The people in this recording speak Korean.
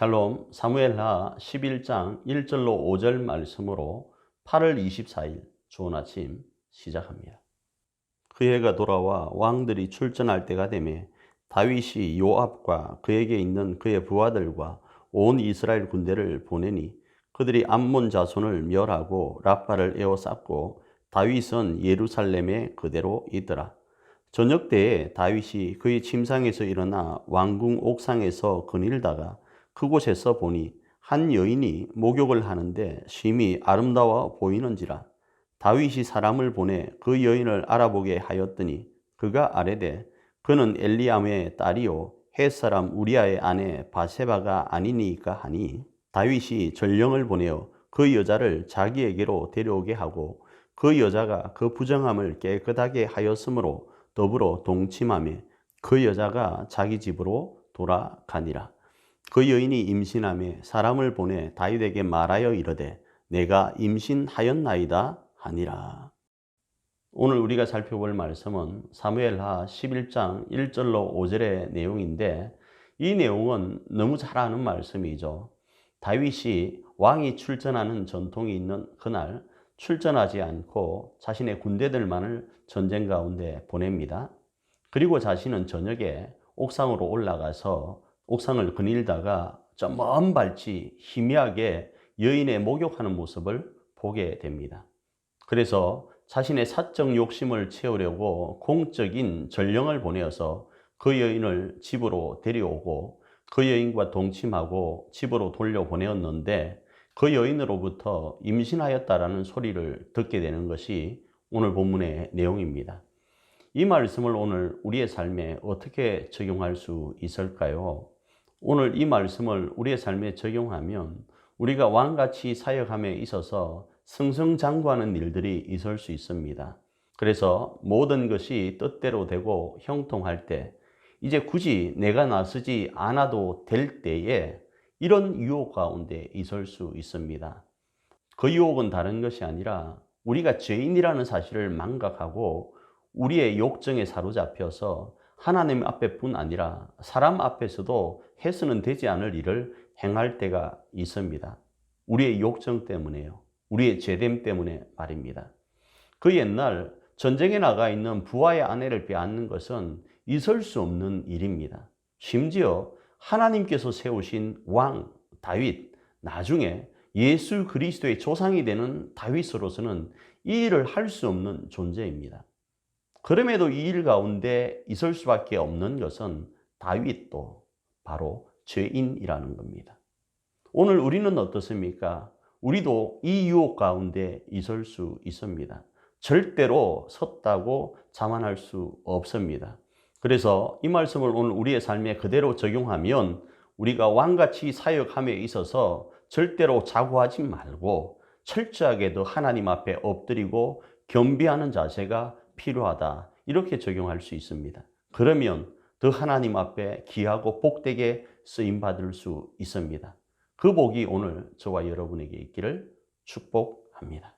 샬롬 사무엘하 11장 1절로 5절 말씀으로 8월 24일 좋은 아침 시작합니다. 그 해가 돌아와 왕들이 출전할 때가 되매 다윗이 요압과 그에게 있는 그의 부하들과 온 이스라엘 군대를 보내니 그들이 암몬 자손을 멸하고 라파를 에워쌌고 다윗은 예루살렘에 그대로 있더라. 저녁 때에 다윗이 그의 침상에서 일어나 왕궁 옥상에서 거닐다가 그곳에서 보니 한 여인이 목욕을 하는데 심히 아름다워 보이는지라 다윗이 사람을 보내 그 여인을 알아보게 하였더니 그가 아래되 그는 엘리암의 딸이요 햇사람 우리아의 아내 바세바가 아니니까 하니 다윗이 전령을 보내어 그 여자를 자기에게로 데려오게 하고 그 여자가 그 부정함을 깨끗하게 하였으므로 더불어 동침하며 그 여자가 자기 집으로 돌아가니라. 그 여인이 임신함에 사람을 보내 다윗에게 말하여 이르되 내가 임신하였나이다 하니라. 오늘 우리가 살펴볼 말씀은 사무엘하 11장 1절로 5절의 내용인데 이 내용은 너무 잘 아는 말씀이죠. 다윗이 왕이 출전하는 전통이 있는 그날 출전하지 않고 자신의 군대들만을 전쟁 가운데 보냅니다. 그리고 자신은 저녁에 옥상으로 올라가서 옥상을 거닐다가 저 먼 발치 희미하게 여인의 목욕하는 모습을 보게 됩니다. 그래서 자신의 사적 욕심을 채우려고 공적인 전령을 보내어서 그 여인을 집으로 데려오고 그 여인과 동침하고 집으로 돌려보내었는데 그 여인으로부터 임신하였다라는 소리를 듣게 되는 것이 오늘 본문의 내용입니다. 이 말씀을 오늘 우리의 삶에 어떻게 적용할 수 있을까요? 오늘 이 말씀을 우리의 삶에 적용하면 우리가 왕같이 사역함에 있어서 승승장구하는 일들이 있을 수 있습니다. 그래서 모든 것이 뜻대로 되고 형통할 때 이제 굳이 내가 나서지 않아도 될 때에 이런 유혹 가운데 있을 수 있습니다. 그 유혹은 다른 것이 아니라 우리가 죄인이라는 사실을 망각하고 우리의 욕정에 사로잡혀서 하나님 앞에뿐 아니라 사람 앞에서도 해서는 되지 않을 일을 행할 때가 있습니다. 우리의 욕정 때문에요. 우리의 죄됨 때문에 말입니다. 그 옛날 전쟁에 나가 있는 부하의 아내를 빼앗는 것은 있을 수 없는 일입니다. 심지어 하나님께서 세우신 왕 다윗 나중에 예수 그리스도의 조상이 되는 다윗으로서는 이 일을 할 수 없는 존재입니다. 그럼에도 이 일 가운데 있을 수밖에 없는 것은 다윗도 바로 죄인이라는 겁니다. 오늘 우리는 어떻습니까? 우리도 이 유혹 가운데 있을 수 있습니다. 절대로 섰다고 자만할 수 없습니다. 그래서 이 말씀을 오늘 우리의 삶에 그대로 적용하면 우리가 왕같이 사역함에 있어서 절대로 자고하지 말고 철저하게도 하나님 앞에 엎드리고 겸비하는 자세가 필요하다. 이렇게 적용할 수 있습니다. 그러면 더 하나님 앞에 귀하고 복되게 쓰임 받을 수 있습니다. 그 복이 오늘 저와 여러분에게 있기를 축복합니다.